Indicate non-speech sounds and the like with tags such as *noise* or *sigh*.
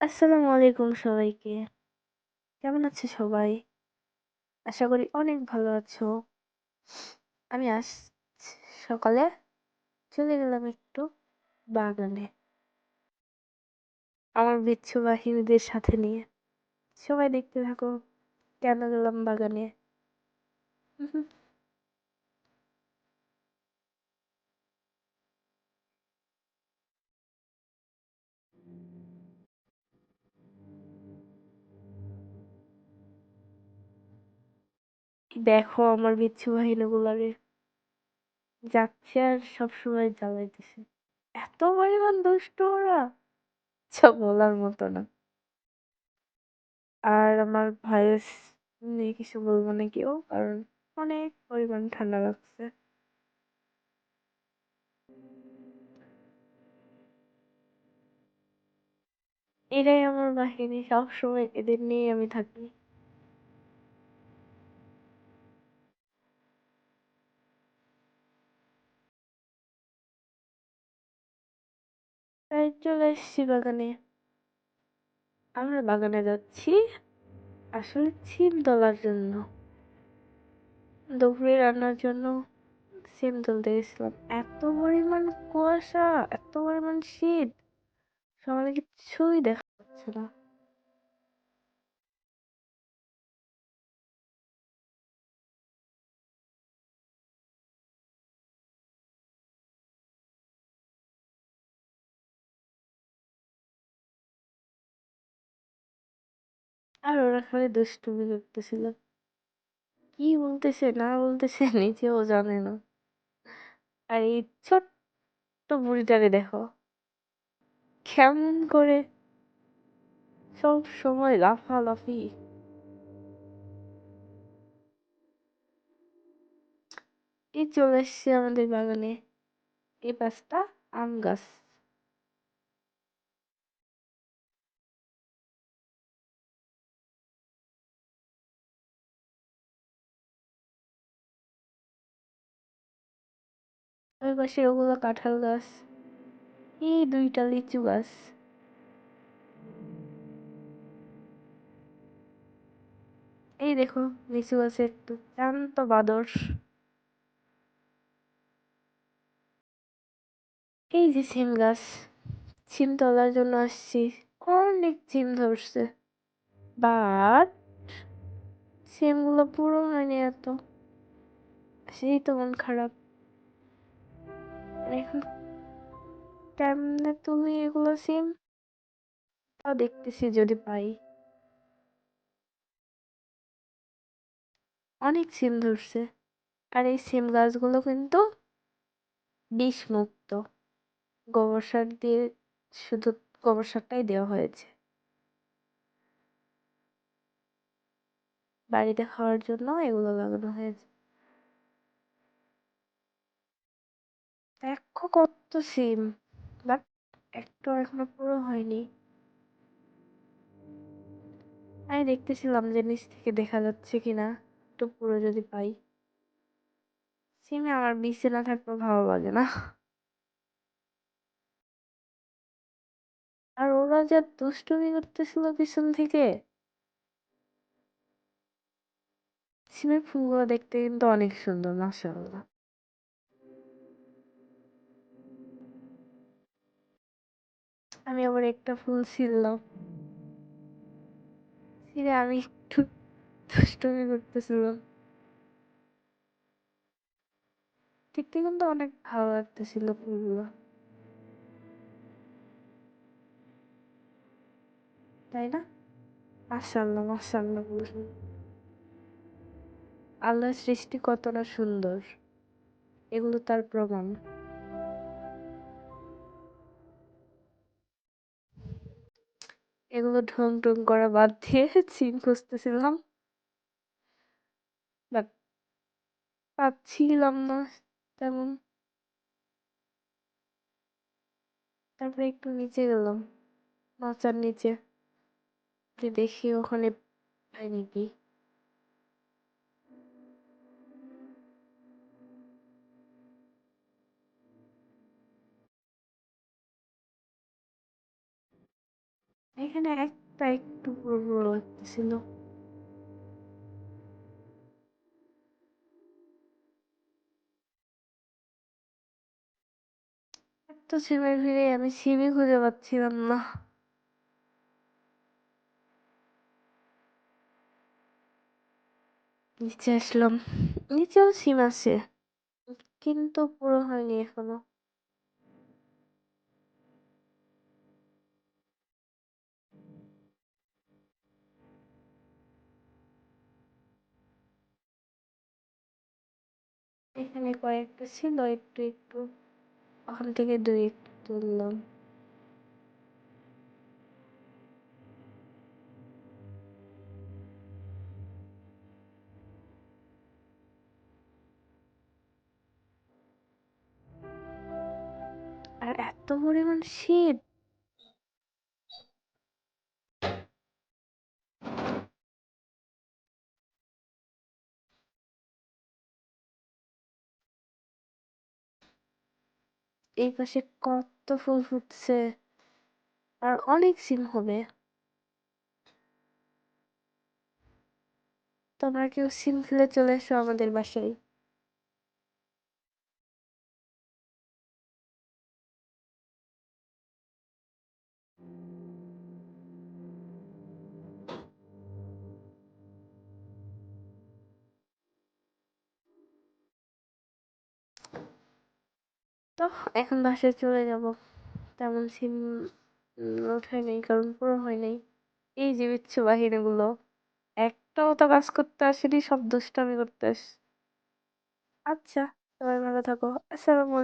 আসসালামু আলাইকুম সবাইকে। কেমন আছে সবাই? আশা করি অনেক ভালো আছো। আমি আজ সকালে চলে গেলাম একটু বাগানে। আমার বিচ্ছু বাহিনীদের সাথে নিয়ে। সবাই দেখতে থাকো, কেন গেলাম বাগানে? দেখো আমার বিচ্ছু বাহিনীগুলারে যাচ্ছে আর সবসময় জ্বালাইতেছে। এত পরিমাণ দুষ্ট ওরা। যা বলার মতো না। আর আমার ভয়েস নিয়ে কিছু বলব না কেউ কারণ অনেক পরিমাণ ঠান্ডা লাগছে। এটাই আমার বাহিনী। সবসময় এদের নিয়ে আমি থাকি। তাই চলে এসেছি বাগানে। আমরা বাগানে যাচ্ছি আসলে ছিম তোলার জন্য। দুপুরে রান্নার জন্য সিম তুলতে গেছিলাম। এত পরিমাণ কুয়াশা, এত পরিমাণ শীত সবাই কিছুই দেখা যাচ্ছে না। আর ওরা খালি দুষ্টুমি করতেছিল। কি বলতেছে, না বলতেছে, *laughs* নিজেও জানে না। আর এই ছোট্ট বুড়িটারে দেখো, কেমন করে সব সময় লাফালাফি। এই চলে এসছে আমাদের বাগানে। এই পাঁচটা আম গাছ। ওই পাশে ওগুলো কাঁঠাল গাছ। এই দুইটা লিচু গাছ। এই দেখো লিচু গাছে একটু শান্ত বাদর। এই যে সিম গাছ। সিম তোলার জন্য আসছি। অনেক সিম ধরছে। বাট সিমগুলো পুরো হয়নি এত। সেই তো মন খারাপ। কেমনে এগুলো সিম তাও দেখতেছি যদি পাই। অনেক সিম ধরছে। আর এই সিম গাছগুলো কিন্তু বিষ মুক্ত গোবর সার দিয়ে শুধু গোবর সারটাই দেওয়া হয়েছে। বাড়িতে খাওয়ার জন্য এগুলো লাগানো হয়েছে। দেখো কত সিম। বাট একটু এখনও পুরো হয়নি। আমি দেখতেছিলাম যে নিচ থেকে দেখা যাচ্ছে কিনা, একটু পুরো যদি পাই। সিমে আমার বিচে না থাকলেও ভালো লাগে না। আর ওরা যা দুষ্টুমি করতেছিল পিছন থেকে। সিমের ফুলগুলো দেখতে কিন্তু অনেক সুন্দর, মাশাআল্লাহ। আমি আবার একটা ফুল ছিললাম ছিঁড়ে আমি একটু দুষ্টুমি করতেছিলাম। দেখতে কিন্তু অনেক ভালো লাগতেছিল ফুলগুলো। তাই না? মাশাআল্লাহ মাশাআল্লাহ বলুন আল্লাহর সৃষ্টি কতটা সুন্দর। এগুলো তার প্রমাণ। এগুলো ঢং টং করা বাদ দিয়ে *laughs* সিন খুঁজতেছিলাম। বাট পাচ্ছিলাম না তেমন। তারপরে একটু নিচে গেলাম, মাচার নিচে। দেখি ওখানে পাই নাকি এখানে একটা একটু পুরো এত সিমের ভিড়ে আমি সিমই খুঁজে পাচ্ছিলাম না। নিচে আসলাম। নিচেও সিম আছে, কিন্তু পুরো হয়নি এখনও। এখানে কয়েকটা ছিল একটু একটু। ওখান থেকে দুই একটু তুললাম। আর এত পরিমাণ শীত! এই পাশে কত ফুল ফুটছে। আর অনেক সিম হবে। তোমরা কেউ সিম খেলে চলে এসো আমাদের বাসায়। তো এখন বাসায় চলে যাব। তেমন সিম ওঠাই নাই, কারণ পুরো হয় নাই। এই যে বিচ্ছু বাহিনীগুলো, একটাও তো কাজ করতে আসেনি, সব দুষ্টামি করতে আস আচ্ছা সবাই ভালো থাকো। আসসালামু